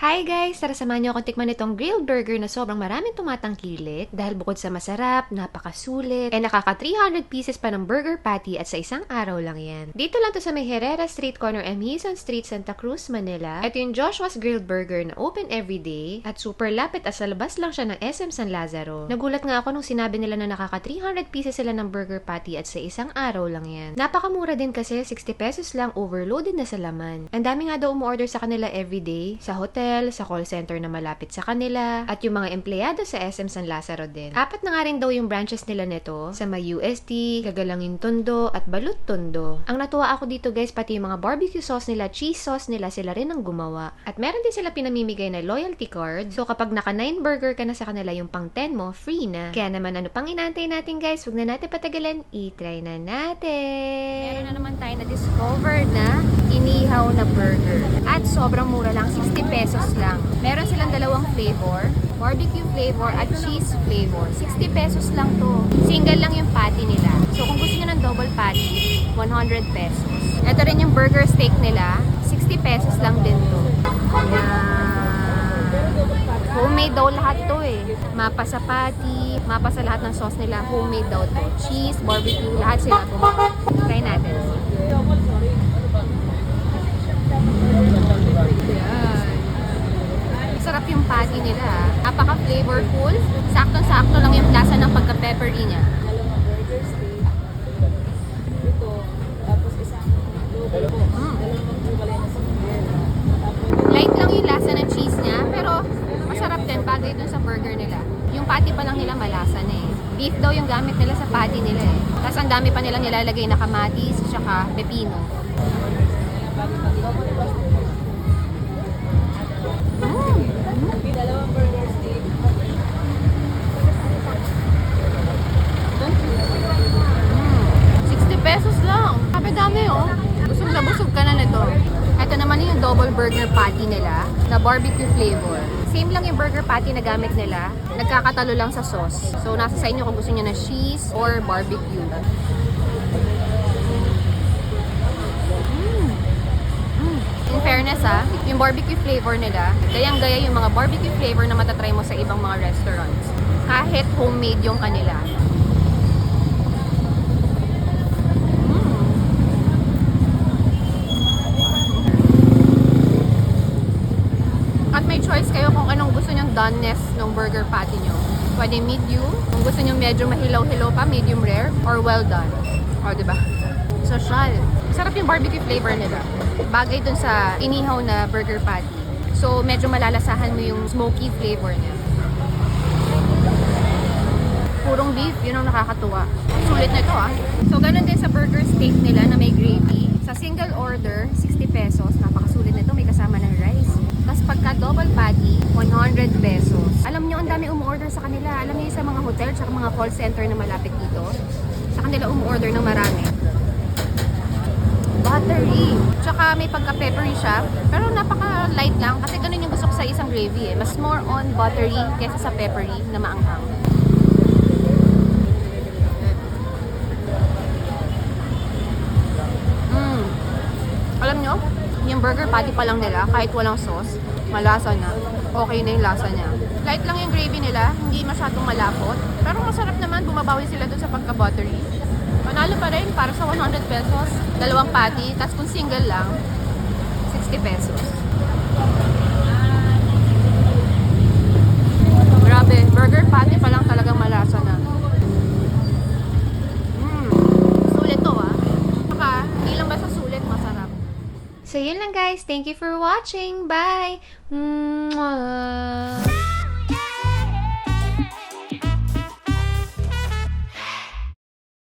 Hi guys! Tara samahan niyo akong tikman itong grilled burger na sobrang maraming tumatangkilik dahil bukod sa masarap, napakasulit, eh nakaka 300 pieces pa ng burger patty at sa isang araw lang yan. Dito lang to sa may Herrera Street corner M. Hison Street, Santa Cruz, Manila. Ito yung Joshua's Grilled Burger na open everyday at super lapit at sa labas lang siya ng SM San Lazaro. Nagulat nga ako nung sinabi nila na nakaka 300 pieces sila ng burger patty at sa isang araw lang yan. Napakamura din kasi 60 pesos lang overloaded na sa laman. Ang dami nga daw umorder sa kanila everyday, sa hotel, sa call center na malapit sa kanila, at yung mga empleyado sa SM San Lazaro din. Apat na nga rin daw yung branches nila nito sa may UST, Gagalangin Tondo, at Balut Tondo. Ang natuwa ako dito guys, pati yung mga barbecue sauce nila, cheese sauce nila, sila rin ang gumawa. At meron din sila pinamimigay na loyalty card. So kapag naka 9 burger ka na sa kanila, yung pang 10 mo, free na. Kaya naman ano pang inaantay natin guys, huwag na natin patagalan, i-try na natin. Meron na naman tayo na discover na inihaw na burger. At sobrang mura lang, 60 pesos lang. Meron silang dalawang flavor, barbecue flavor at cheese flavor. 60 pesos lang to. Single lang yung patty nila. So kung gusto nyo ng double patty, 100 pesos. Ito rin yung burger steak nila, 60 pesos lang din to. Ayan. Homemade daw lahat to eh. Mapa sa patty, mapa sa lahat ng sauce nila, homemade daw to. Cheese, barbecue, lahat sila gumawa. Try natin. Ayan. Masarap yung patty nila. ah. Napaka-flavorful. Saktong-sakto lang yung lasa ng pagka-peppery niya. Mm. Light lang yung lasa ng cheese niya, pero masarap din bagay dun sa burger nila. Yung patty pa lang nila malasa na eh. Beef daw yung gamit nila sa patty nila eh. Tapos ang dami pa nilang nilalagay na kamatis, tsaka pepino. Mm. Nito. Ito naman yung double burger patty nila na barbecue flavor. Same lang yung burger patty na gamit nila. Nagkakatalo lang sa sauce. So, nasa sa inyo kung gusto niyo na cheese or barbecue. Mm. In fairness ah, yung barbecue flavor nila, gayang-gaya yung mga barbecue flavor na matatry mo sa ibang mga restaurants. Kahit homemade yung kanila. Mm. At may choice kayo kung anong gusto nyong doneness ng burger patty nyo. Pwede medium, kung gusto nyo medyo mahilaw-hilaw pa, medium rare, or well done. O, di ba? Social. Sarap yung barbecue flavor nila. Bagay dun sa inihaw na burger patty. So, medyo malalasahan mo yung smoky flavor niya. Purong beef, yun ang nakakatuwa. Sulit na ito ah. So, ganun din sa burger steak nila na may gravy. Sa single order, 60 pesos. Napakasulit na ito. May kasama ng rice. Tapos pagka double patty, 100 pesos. Alam nyo, ang dami umuorder sa kanila. Alam niyo sa tsaka mga call center na malapit dito. Sa kanila umuorder ng marami. Buttery. Tsaka may pagka-peppery siya. Pero napaka-light lang. Kasi ganun yung gusto ko sa isang gravy eh. Mas more on buttery kesa sa peppery na maanghang. Yung burger patty pa lang nila, kahit walang sauce, malasa na. Okay na yung lasa niya. Light lang yung gravy nila, hindi masyadong malapot. Pero masarap naman, bumabawi sila dun sa pagka-buttery. Panalo pa rin para sa 100 pesos, dalawang patty, tapos kung single lang, 60 pesos. So, yun lang guys. Thank you for watching. Bye! Mwah!